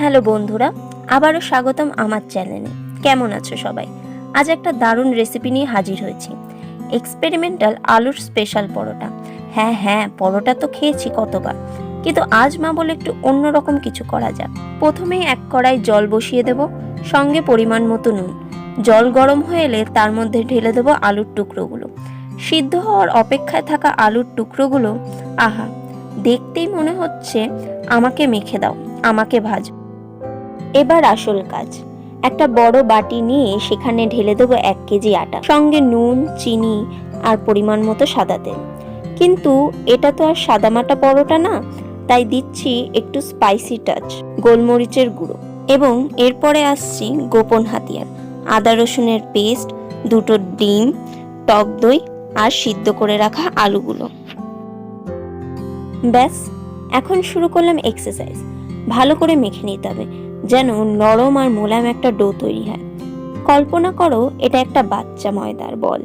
Hello বন্ধুরা, আবারও স্বাগতম আমার চ্যানেলে। কেমন আছো সবাই? আজ একটা দারুণ রেসিপি নিয়ে হাজির হয়েছি। এক্সপেরিমেন্টাল আলুর স্পেশাল পরোটা। হ্যাঁ হ্যাঁ পরোটা তো খেয়েছি কতবার। কিন্তু আজ মা বলে একটু অন্যরকম কিছু করা যাক। প্রথমেই এক কড়াই জল বসিয়ে দেব, সঙ্গে পরিমাণ মতো নুন। জল গরম হয়ে এলে তার মধ্যে ঢেলে দেবো আলুর টুকরোগুলো। সিদ্ধ হওয়ার অপেক্ষায় থাকা আলুর টুকরোগুলো, আহা, দেখতেই মনে হচ্ছে আমাকে মেখে দাও, আমাকে ভাজ। এবার আসল কাজ। একটা বড় বাটি নিয়ে সেখানে ঢেলে দেবো এক কেজি আটা। সঙ্গে নুন, চিনি আর পরিমাণ মতো সাদা তেল। কিন্তু এটা তো আর সাদামাটা পরোটা না, তাই দিচ্ছি একটু স্পাইসি টাচ গোলমরিচের গুঁড়ো। এবং এরপরে আসছি গোপন হাতিয়ার। আদা রসুনের পেস্ট দুটো ডিম, টক দই আর সিদ্ধ করে রাখা আলুগুলো। ব্যাস, এখন শুরু করলাম এক্সারসাইজ ভালো করে মেখে নিতে হবে। যেন নরম আর মোলায়েম একটা ডো তৈরি হয়। কল্পনা করো এটা একটা বাচ্চা ময়দার বল,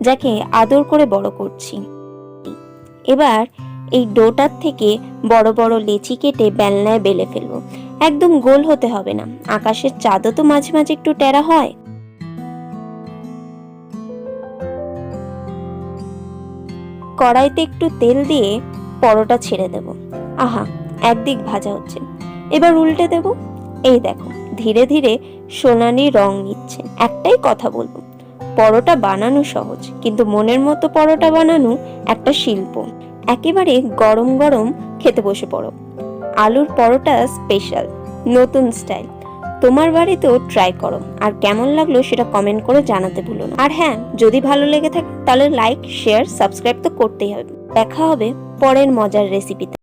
যাকে আদর করে বড় করছি। এবার এই ডোটার থেকে বড় বড় লেচি কেটে বেলনায় বেলে ফেলব। একদম গোল হতে হবে না, আকাশের চাঁদও তো মাঝে মাঝে একটু টেরা হয়। কড়াইতে একটু তেল দিয়ে পরোটা ছেড়ে দেব। আহা, একদিক ভাজা হচ্ছে। এবার উল্টে দেব এই দেখো, ধীরে ধীরে সোনালি রং নিচ্ছে। একটাই কথা বলব, পরোটা বানানো সহজ, কিন্তু মনের মতো পরোটা বানানো একটা শিল্প। একেবারে গরম গরম খেতে বসে পড়ো। আলুর পরোটা স্পেশাল নতুন স্টাইল তোমার বাড়িতেও ট্রাই করো, আর কেমন লাগল সেটা কমেন্ট করে জানাতে ভুলো না। আর হ্যাঁ যদি ভালো লেগে থাকে, তাহলে লাইক শেয়ার সাবস্ক্রাইব তো করতেই হবে। দেখা হবে পরের মজার রেসিপিতে